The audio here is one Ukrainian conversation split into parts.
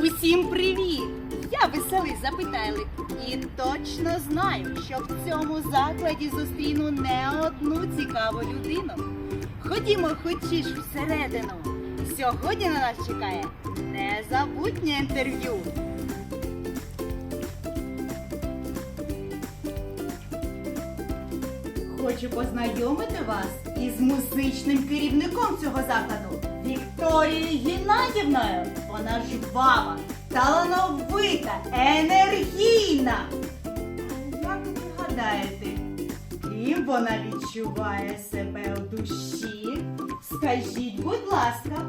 Усім привіт! Я веселий запитайлик і точно знаю, що в цьому закладі зустріну не одну цікаву людину. Ходімо хочі ж всередину. Сьогодні на нас чекає незабутнє інтерв'ю. Хочу познайомити вас із музичним керівником цього закладу Вікторією Геннадівною. Вона жвава, талановита, енергійна. Як ви гадаєте, ким вона відчуває себе у душі? Скажіть, будь ласка,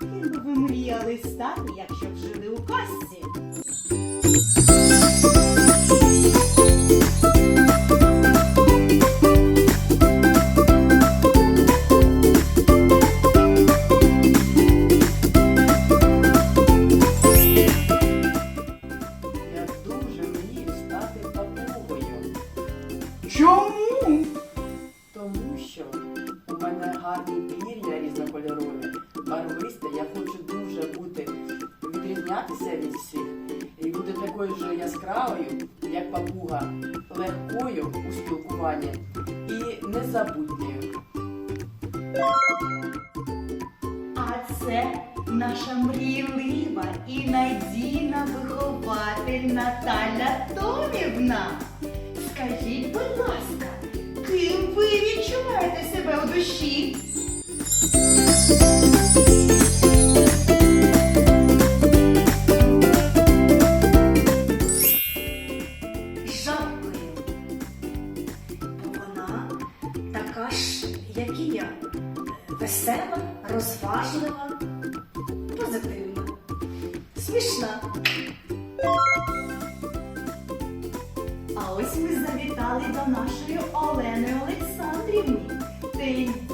ким би ви мріяли стати, якщо б жили у казці? Яскравою, як папуга, легкою у спілкуванні і незабутньою. А це наша мрійлива і надійна вихователь Наталя Томівна. Скажіть, будь ласка, ким ви відчуваєте себе у душі? Смішна. А ось ми завітали до нашої Олени Олександрівни. Тендітна,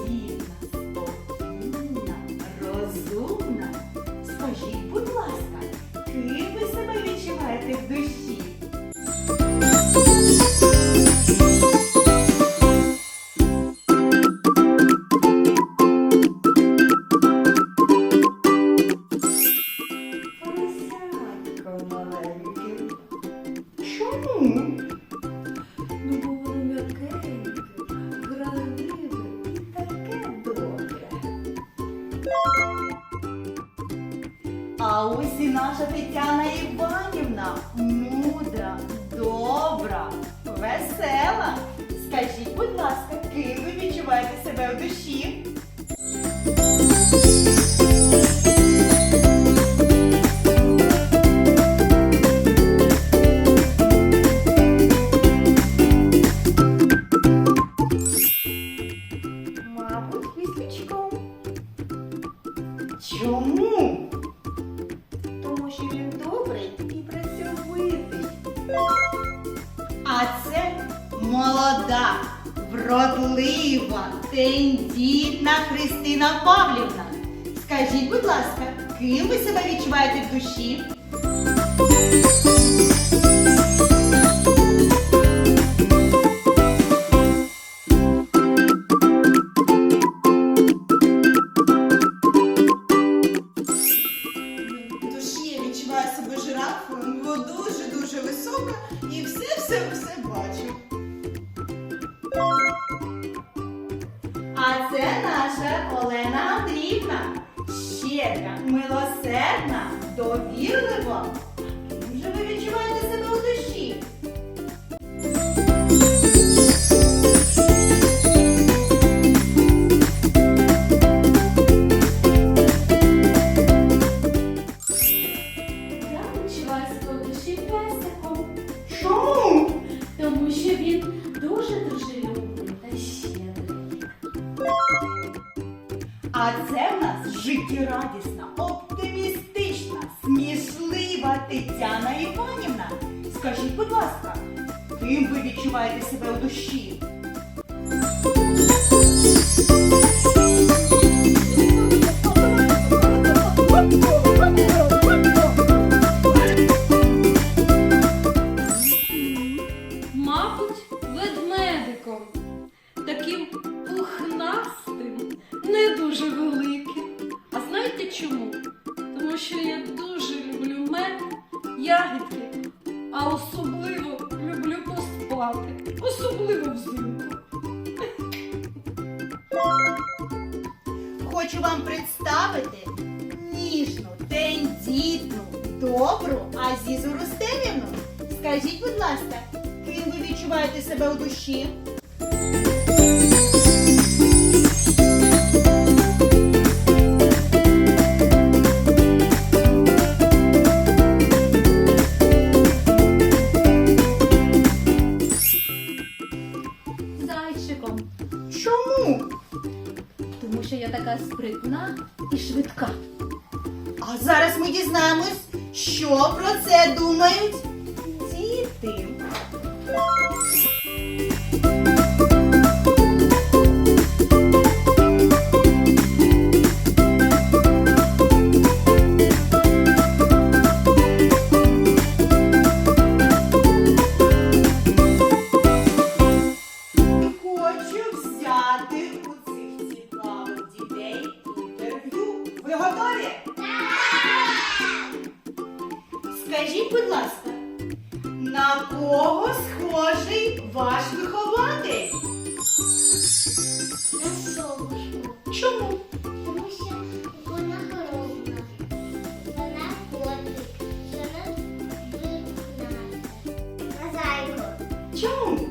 А ось і наша Тетяна Іванівна мудра, добра, весела. Скажіть, будь ласка, ким ви відчуваєте себе у душі? Тендітна Христина Павлівна. Скажіть, будь ласка, ким ви себе відчуваєте в душі? Себе жирафою, бо дуже-дуже висока і все-все-все бачу. Олена Андріївна. Щедра, милосердна, довірлива. Життєрадісна, оптимістична, смішлива Тетяна Іванівна. Скажіть, будь ласка, ким ви відчуваєте себе у душі? Хочу вам представити ніжну, тендітну, добру Азізу Рустемівну. Скажіть, будь ласка, ким ви відчуваєте себе у душі? Спритна і швидка. А зараз ми дізнаємось, що про це думають Скажіть, будь ласка, на кого схожий ваш вихователь? На совушку, Чому? тому що вона хоробна, вона котик, вона випна. На зайку, Чому?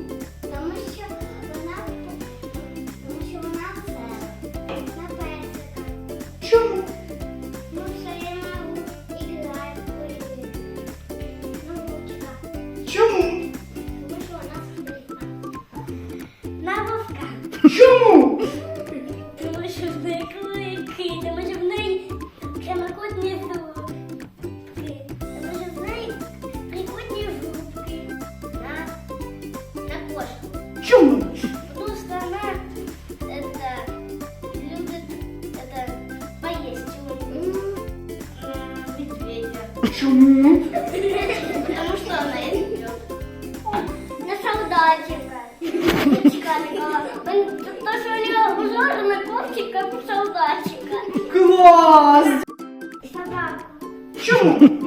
Чому? Потому что она ест На солдатика. Что у него узор на ковчик, как у солдатика. Клас! Собака. Чому?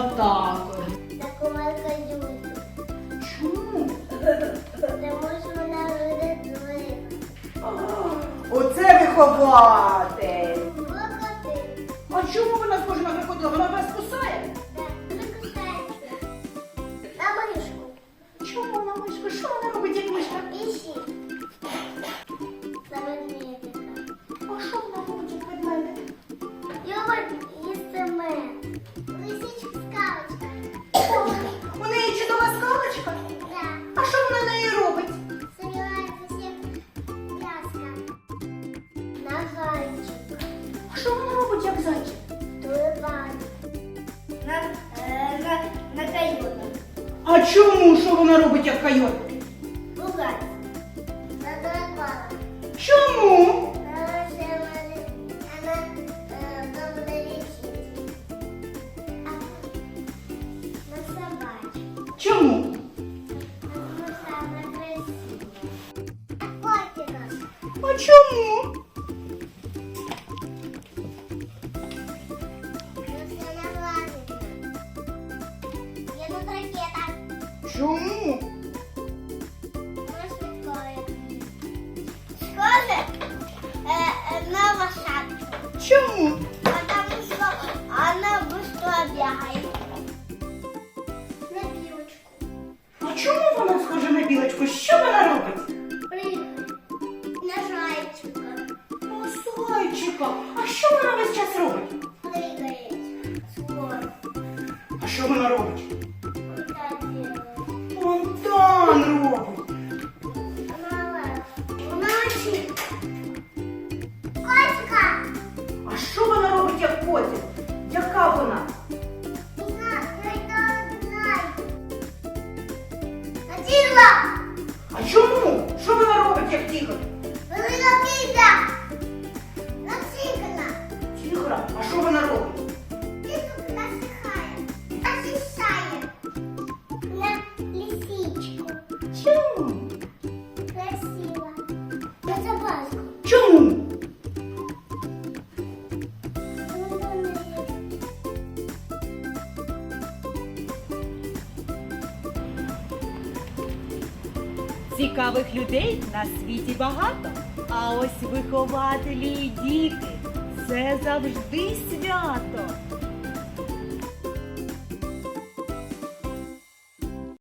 Отак. от. Такого козюлька. Чому? Тому що вона буде выродует. Оце вихователь. Локоты. А чому вона схожа на крокодила? Вона вас кусає? А чому? Що вона робить, як койот? Чому? Потому что она быстро бегает. На білочку. А чому вона схожа на білочку? Що вона робить? Прыгает. На зайчика. О, зайчика. А що вона весь час робить? Прыгает. Скоро. А що вона робить? Тігр? Велика пізда. Насикана. Тігра? А що вона робить? Пісок насихає. Очищає. На лисичку. Чому? Красиво. На собачку. Чому? Цікавих людей на світі багато, а ось вихователі і діти це завжди свято.